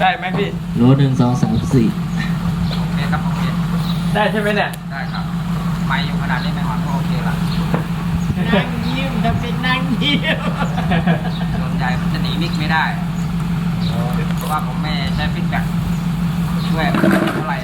ได้ไหมพี่ โลหนึ่งสองสามสี่โอเคครับโอเคได้ใช่ไหมเนี่ยได้ครับไม่อยู่ขนาดนี้ไม่หอนก็โอเคละนั่งยิ้มจะเป็นนั่งยิ้มส่วนใหญ่มันจะหนีมิกไม่ได้ เพราะว่าผมไม่ใช้ฟีดแบ็กช่วยมันไม่เท่าไหร่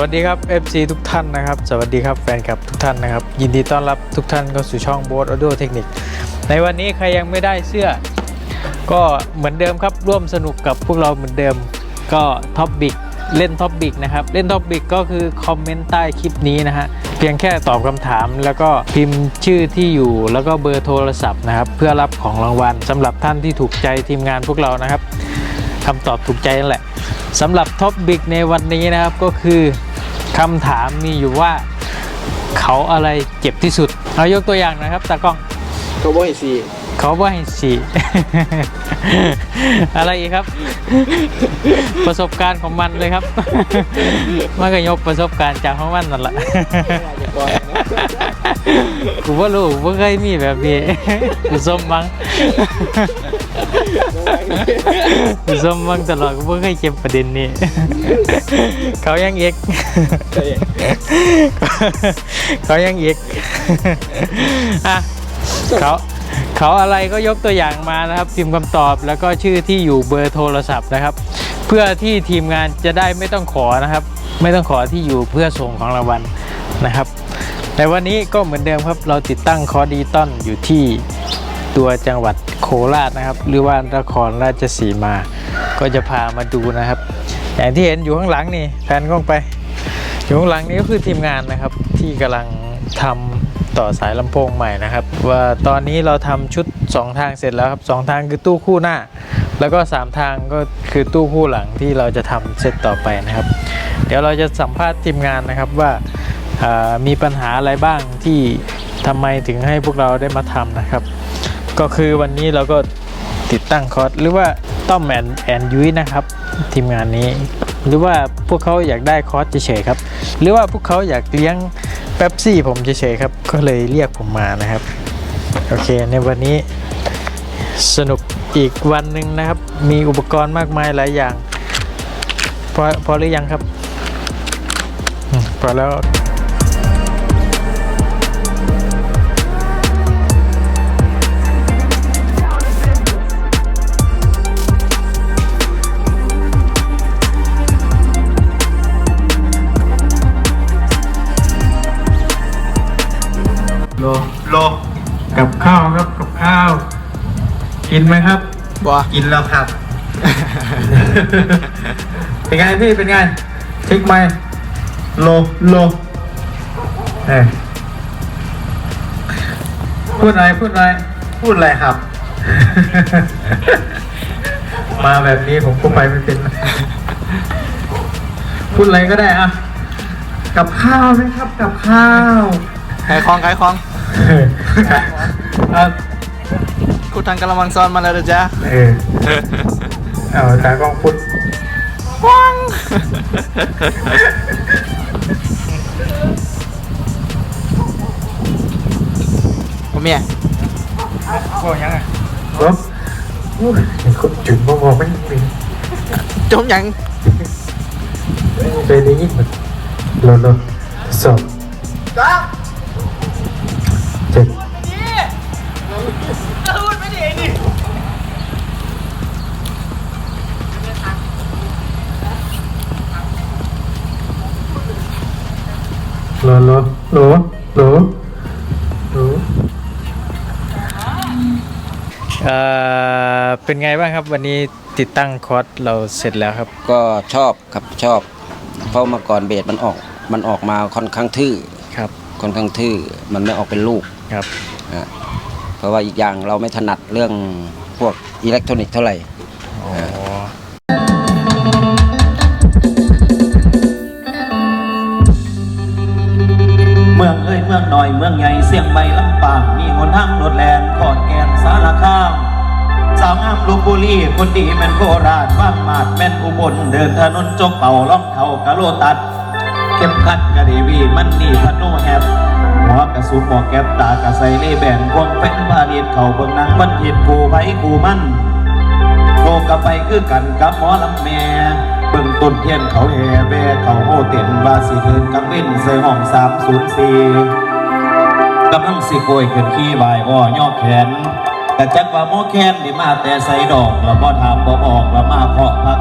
วัสดีครับ FC ทุกท่านนะครับ สวัสดีครับแฟนคลับทุกท่านนะครับ ยินดีต้อนรับทุกท่านเข้าสู่ช่องโบสออ d ด o เทคนิคในวันนี้ใครยังไม่ได้เสื้อ ก็เหมือนเดิมครับร่วมสนุกกับพวกเราเหมือนเดิมก็ท็อปบิกเล่นท็อปบิกนะครับเล่นท็อปบิกก็คือคอมเมนต์ใต้คลิปนี้นะฮะเพียงแค่ตอบคำถามแล้วก็พิมพ์ชื่อที่อยู่แล้วก็เบอร์โทรศัพท์นะครับเพื่อรับของรางวัลสำหรับท่านที่ถูกใจทีมงานพวกเรานะครับคำตอบถูกใจนั่นแหละ สำหรับท็อปบิกในวันนี้นะครับก็คือคำถามมีอยู่ว่าเขาอะไรเจ็บที่สุด เอายกตัวอย่างหนะครับตากล้องเขาบอกให้สี่เขาว่าให้สี อะไรอีกครับ ประสบการณ์ของมันเลยครับมันก็ยกประสบการณ์จากของมันนั่นแหละจะปล่อยนะกูว่ารู้ว่าเคยมีแบบนี้กูส้มมังกู ส้มมังตลอดกูไม่เคยเก็บประเด็นนี้ เขายังเอกเขายังเอกอะเขาเขาอะไรก็ยกตัวอย่างมานะครับพิมพ์คำตอบแล้วก็ชื่อที่อยู่เบอร์โทรศัพท์นะครับ เพื่อที่ทีมงานจะได้ไม่ต้องขอนะครับ ไม่ต้องขอที่อยู่เพื่อส่งของรางวัลนะครับแต่วันนี้ก็เหมือนเดิมครับเราติดตั้งคอร์ดิตอนอยู่ที่ ตัวจังหวัดโคราชนะครับ หรือว่านครราชสีมา ก็จะพามาดูนะครับ อย่างที่เห็นอยู่ข้างหลังนี่แผนกล้องไป อยู่ข้างหลังนี้ก็คือทีมงานนะครับ ที่กำลังทำต่อสายลำโพงใหม่นะครับ ว่าตอนนี้เราทำชุด 2 ทางเสร็จแล้วครับสองทางคือตู้คู่หน้า แล้วก็ 3 ทางก็คือตู้คู่หลังที่เราจะทำเสร็จต่อไปนะครับ เดี๋ยวเราจะสัมภาษณ์ทีมงานนะครับว่าอ่ามีปัญหาอะไรบ้างที่ทำไมถึงให้พวกเราได้มาทำนะครับ ก็คือวันนี้เราก็ติดตั้งคอร์สหรือว่าต้อมแอนแอนยุ้ยนะครับ ทีมงานนี้ หรือว่าพวกเขาอยากได้คอร์สเฉยๆครับ หรือว่าพวกเขาอยากเลี้ยงเป๊ปซี่ผมเฉยๆครับ ก็เลยเรียกผมมานะครับ โอเค ในวันนี้สนุกอีกวันหนึ่งนะครับ มีอุปกรณ์มากมายหลายอย่าง พอพอหรือยังครับ พอแล้ว โลกับข้าวครับกับข้าว กินไหมครับบ่กินแล้วครับ เป็นไงพี่เป็นไงเช็คไหมโลโลเออพูดอะไรพูดอะไรพูดอะไรครับ มาแบบนี้ผมก็ไปไม่เป็น พูดอะไรก็ได้อะกับข้าวไหมครับ กับข้าว ขายของขายของ เออเอากูทางกระมังซ้อนมาแล้วนะจ๊ะเออเอาตากล้องพูดผมเมียก็ยังไงครับพูดคนจุดมองไม่เป็นจมยังเคยได้ยินมันโลโลสอง เจ็ดโลโลโลโลโลเอ่อเป็นไงบ้างครับวันนี้ติดตั้งคอร์สเราเสร็จแล้วครับ ก็ชอบครับชอบ เพราะเมื่อก่อนเบสมันออกมันออกมาค่อนข้างทื่อ ครับค่อนข้างทื่อมันไม่ออกเป็นลูกครับอะเพราะว่าอีกอย่างเราไม่ถนัดเรื่องพวกอิเล็กทรอนิกส์เท่าไหร่ อ๋อเมืองเอ้ยเมืองหน่อยเมืองใหญ่เสียงใหม่ลำปางมีหนทางโดดแลนขอนแก่นสารคามสาวงามลพบุรีคนดีแม่นโคราชบ้านมาดแม่นอุบลเดินถนนจกเป่าล่องเท่ากะโลตัด เข้มขัดกะเดวีมันนี่พะโนแฮบหัวกระสุนหมอแก็บตากระใสเล่แบนควงแฟนพาณิชย์เขาเบิ่งนังมันผิดกูไผกูมันโลกกับไปคือกันกับหมอลำแม่เบิ่งต้นเทียนเขาแห่แว่เขาโหเต็นว่าสิเทินกังเว้นใส่ห้องสามศูนย์สี่กำลังสิโกยขึ้นขี้บายอ้อย่อแขนกะจักว่าหมอแคนนี่มาแต่ใส่ดอกแล้วบ่ถามบ่บอกแล้วมาเคาะพัก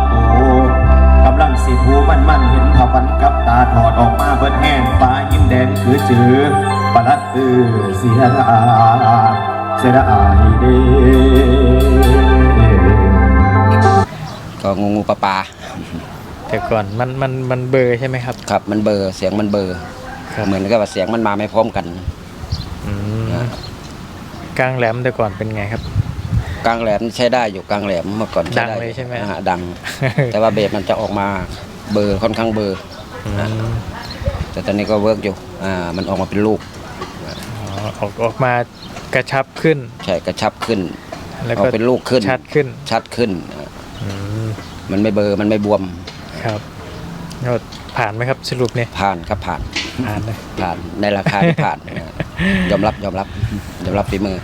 โตกำลังสิทูมันมันเห็นทวันกับตาถอดออกมาเบิดแห้งฟ้ายิ้มแดงคือจือปลัดเออเสียดายเสียดายเด้ก็งูงูปลาปลาแต่ก่อนมันมันมันเบลอร์ใช่ไหมครับ ครับ มันเบลอร์เสียงมันเบลอร์ครับเหมือนกับว่าเสียงมันมาไม่พร้อมกันอืมกลางแหลมแต่ก่อนเป็นไงครับ กลางแหลมใช้ได้อยู่กลางแหลมเมื่อก่อนดังด้เลยใช่ไหม อ่าดัง แต่ว่าเบสมันจะออกมาเบอร์ค่อนข้างเบอร์อืมแต่ตอนนี้ก็เวิร์กอยู่อ่ามันออกมาเป็นลูกอ๋อออกออกมากระชับขึ้น ใช่กระชับขึ้นแล้วออก็กเป็นลูกขึ้นชัดขึ้นชัดขึ้นอ่าอืมมันไม่เบลอร์มันไม่บวมครับแล้วผ่านไหมครับสรุปเนี่ยผ่านครับผ่านผ่านเลยผ่านในราคาที่ผ่านอ่ายอมรับยอมรับยอมรับฝีมือ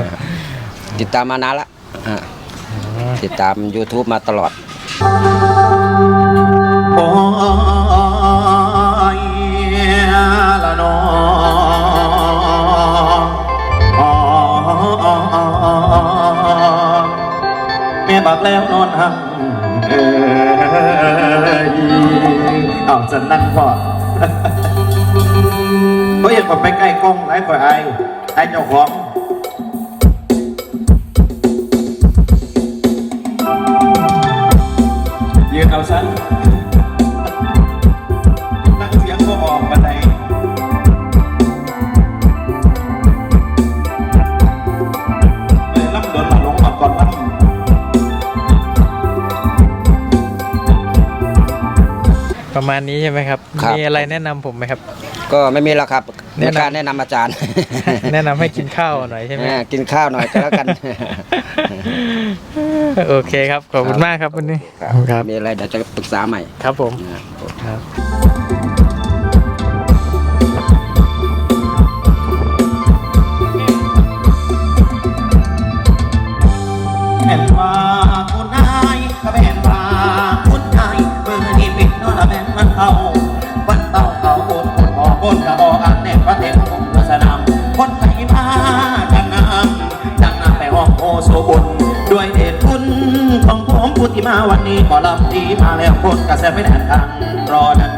อ่า ติดตามมานานละอ่าอ๋อติดตาม YouTube มาตลอดโอ้ยละนอแม่บักแล้วนอนหักเอ้ยเอาจะนั่นพ่อเขาอยากไปใกล้กล้องไอ้ข่อยไอ้ไอ้เจ้าของ นั่งเสียงก็ออกบันไดเลยล่ำโดนมาลงมาก่อนล่ำประมาณนี้ใช่ไหมครับ ครับ มีอะไรแนะนำผมไหมครับ ก็ไม่มีแล้วครับ แนะนำไม่กล้าแนะนำอาจารย์ แนะนำให้กินข้าวหน่อยใช่ไหม อ่ากินข้าวหน่อยก็แล้วกัน โอเคครับ ขอบคุณมากครับวันนี้ครับ มีอะไรเดี๋ยวจะปรึกษาใหม่ครับผม นะครับแมาวันนี้หมอลำดีมาแล้วคนกระแสไม่แน่นทางรอนั้น